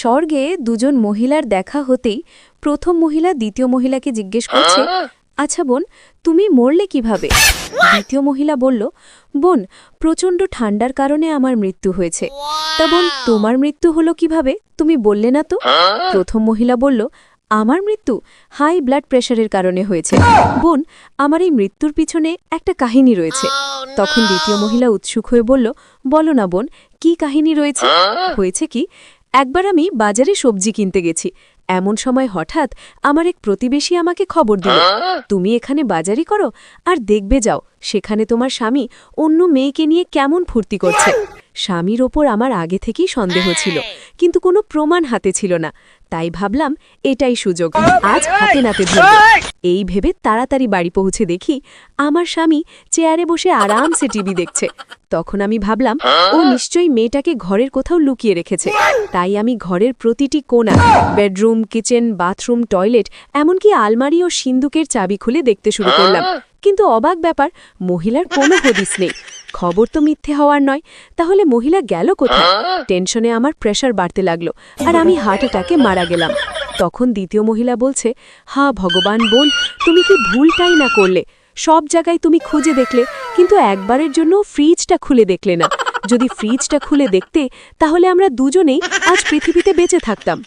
স্বর্গে দুজন মহিলার দেখা হতেই প্রথম মহিলা দ্বিতীয় মহিলাকে জিজ্ঞেস করছে আচ্ছা বোন তুমি মরলে কীভাবে? দ্বিতীয় মহিলা বলল বোন প্রচণ্ড ঠান্ডার কারণে আমার মৃত্যু হয়েছে। তা বোন তোমার মৃত্যু হলো কীভাবে? তুমি বললে না তো? প্রথম মহিলা বলল আমার মৃত্যু হাই ব্লাড প্রেশারের কারণে হয়েছে। বোন আমার এই মৃত্যুর পিছনে একটা কাহিনী রয়েছে। তখন দ্বিতীয় মহিলা উৎসুক হয়ে বলল বলো না বোন কি কাহিনী রয়েছে? হয়েছে কি একবার আমি বাজারে সবজি কিনতে গেছি। এমন সময় হঠাৎ আমার এক প্রতিবেশী আমাকে খবর দিল, তুমি এখানে বাজারি করো আর দেখবে যাও, সেখানে তোমার স্বামী অন্য মেয়েকে নিয়ে কেমন ফুর্তি করছে। স্বামীর ওপর আমার আগে থেকেই সন্দেহ ছিল। কিন্তু কোনো প্রমাণ হাতে ছিল না। তাই ভাবলাম এটাই সুযোগ। আজ হাতে নাতে ধরব। এই! ভেবে তাড়াতাড়ি বাড়ি পৌঁছে দেখি আমার স্বামী চেয়ারে বসে আরামসে টিভি দেখছে। তখন আমি ভাবলাম ও নিশ্চয়ই মেয়েটাকে ঘরের কোথাও লুকিয়ে রেখেছে। তাই আমি ঘরের প্রতিটি কোণা বেডরুম কিচেন বাথরুম টয়লেট এমনকি আলমারি ও সিন্দুকের চাবি খুলে দেখতে শুরু করলাম। কিন্তু অবাক ব্যাপার মহিলার কোনো হদিস নেই। খবর তো মিথ্যে হওয়ার নয়। তাহলে মহিলা গেল কোথায়? টেনশনে আমার প্রেশার বাড়তে লাগল আর আমি হার্ট অ্যাটাকে মারা গেলাম। তখন দ্বিতীয় মহিলা বলছে হা ভগবান বোন তুমি কি ভুলটাই না করলে? সব জায়গায় তুমি খুঁজে দেখলে কিন্তু একবারের জন্য ফ্রিজটা খুলে দেখলে না। যদি ফ্রিজটা খুলে দেখতে তাহলে আমরা দুজনেই আজ পৃথিবীতে বেঁচে থাকতাম।